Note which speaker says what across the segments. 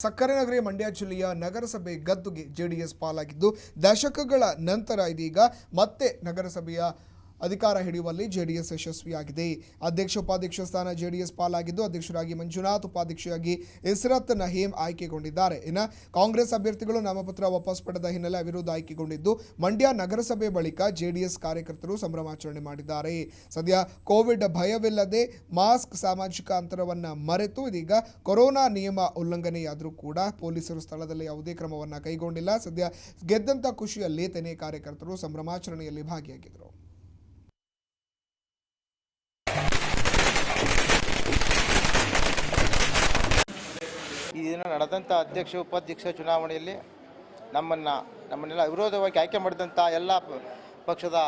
Speaker 1: ಸಕ್ಕರೆ ನಗರಿ ಮಂಡ್ಯ ಜಿಲ್ಲೆಯ ನಗರಸಭೆ ಗದ್ದುಗೆ ಜೆಡಿಎಸ್ ಪಾಲಾಗಿದ್ದು ದಶಕಗಳ ನಂತರ ಇದೀಗ ಮತ್ತೆ ನಗರಸಭೆಯ ಅಧಿಕಾರ ಹಿಡಿಯುವಲ್ಲಿ ಜೆಡಿಎಸ್ ಯಶಸ್ವಿಯಾಗಿದೆ. ಅಧ್ಯಕ್ಷ ಉಪಾಧ್ಯಕ್ಷ ಸ್ಥಾನ ಜೆಡಿಎಸ್ ಪಾಲಾಗಿದ್ದು, ಅಧ್ಯಕ್ಷರಾಗಿ ಮಂಜುನಾಥ್ ಉಪಾಧ್ಯಕ್ಷರಾಗಿ ಇಸ್ರತ್ ನಹೀಂ ಆಯ್ಕೆಗೊಂಡಿದ್ದಾರೆ. ಇನ್ನು ಕಾಂಗ್ರೆಸ್ ಅಭ್ಯರ್ಥಿಗಳು ನಾಮಪತ್ರ ವಾಪಸ್ ಪಡೆದ ಹಿನ್ನೆಲೆ ಅವಿರೋಧ ಆಯ್ಕೆಗೊಂಡಿದ್ದು, ಮಂಡ್ಯ ನಗರಸಭೆ ಬಳಿಕ ಜೆಡಿಎಸ್ ಕಾರ್ಯಕರ್ತರು ಸಂಭ್ರಮಾಚರಣೆ ಮಾಡಿದ್ದಾರೆ. ಸದ್ಯ ಕೋವಿಡ್ ಭಯವಿಲ್ಲದೆ ಮಾಸ್ಕ್ ಸಾಮಾಜಿಕ ಅಂತರವನ್ನು ಮರೆತು, ಇದೀಗ ಕೊರೋನಾ ನಿಯಮ ಉಲ್ಲಂಘನೆಯಾದರೂ ಕೂಡ ಪೊಲೀಸರು ಸ್ಥಳದಲ್ಲಿ ಯಾವುದೇ ಕ್ರಮವನ್ನು ಕೈಗೊಂಡಿಲ್ಲ. ಸದ್ಯ ಗೆದ್ದಂತ ಖುಷಿಯಲ್ಲಿ ತೆನೆ ಕಾರ್ಯಕರ್ತರು ಸಂಭ್ರಮಾಚರಣೆಯಲ್ಲಿ ಭಾಗಿಯಾಗಿದ್ದರು.
Speaker 2: ದಿನ ನಡೆದಂಥ ಅಧ್ಯಕ್ಷ, ಉಪಾಧ್ಯಕ್ಷ ಚುನಾವಣೆಯಲ್ಲಿ ನಮ್ಮನ್ನು, ನಮ್ಮನ್ನೆಲ್ಲ ವಿರೋಧವಾಗಿ ಆಯ್ಕೆ ಮಾಡಿದಂಥ ಎಲ್ಲ ಪಕ್ಷದ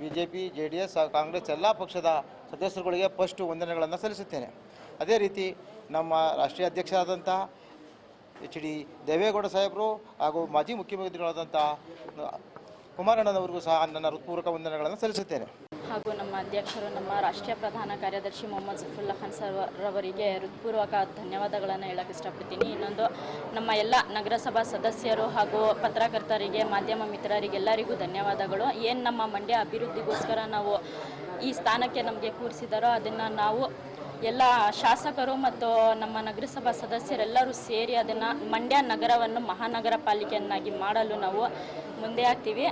Speaker 2: B J P J D S Congress ಎಲ್ಲ ಪಕ್ಷದ ಸದಸ್ಯರುಗಳಿಗೆ ಫಸ್ಟು ವಂದನೆಗಳನ್ನು ಸಲ್ಲಿಸುತ್ತೇನೆ. ಅದೇ ರೀತಿ ನಮ್ಮ ರಾಷ್ಟ್ರೀಯ ಅಧ್ಯಕ್ಷರಾದಂಥ ಎಚ್ ಡಿ ದೇವೇಗೌಡ ಸಾಹೇಬರು ಹಾಗೂ ಮಾಜಿ ಮುಖ್ಯಮಂತ್ರಿಗಳಾದಂಥ ಕುಮಾರಣ್ಣನವರಿಗೂ ಸಹ ನನ್ನ ಹೃತ್ಪೂರ್ವಕ ವಂದನೆಗಳನ್ನು ಸಲ್ಲಿಸುತ್ತೇನೆ.
Speaker 3: ಹಾಗೂ ನಮ್ಮ ಅಧ್ಯಕ್ಷರು, ನಮ್ಮ ರಾಷ್ಟ್ರೀಯ ಪ್ರಧಾನ ಕಾರ್ಯದರ್ಶಿ ಮೊಹಮ್ಮದ್ ಸಫುಲ್ಲಾ ಖಾನ್ ಸರ್ ಅವರಿಗೆ ಹೃತ್ಪೂರ್ವಕ ಧನ್ಯವಾದಗಳನ್ನು ಹೇಳಕ್ಕೆ ಇಷ್ಟಪಡ್ತೀನಿ. ಇನ್ನೊಂದು, ನಮ್ಮ ಎಲ್ಲ ನಗರಸಭಾ ಸದಸ್ಯರು ಹಾಗೂ ಪತ್ರಕರ್ತರಿಗೆ, ಮಾಧ್ಯಮ ಮಿತ್ರರಿಗೆಲ್ಲರಿಗೂ ಧನ್ಯವಾದಗಳು. ಏನು ನಮ್ಮ ಮಂಡ್ಯ ಅಭಿವೃದ್ಧಿಗೋಸ್ಕರ ನಾವು ಈ ಸ್ಥಾನಕ್ಕೆ ನಮಗೆ ಕೂರಿಸಿದಾರೋ ಅದನ್ನು ನಾವು ಎಲ್ಲ ಶಾಸಕರು ಮತ್ತು ನಮ್ಮ ನಗರಸಭಾ ಸದಸ್ಯರೆಲ್ಲರೂ ಸೇರಿ ಅದನ್ನು ಮಂಡ್ಯ ನಗರವನ್ನು ಮಹಾನಗರ ಪಾಲಿಕೆಯನ್ನಾಗಿ ಮಾಡಲು ನಾವು ಮುಂದೆ ಆಗ್ತೀವಿ.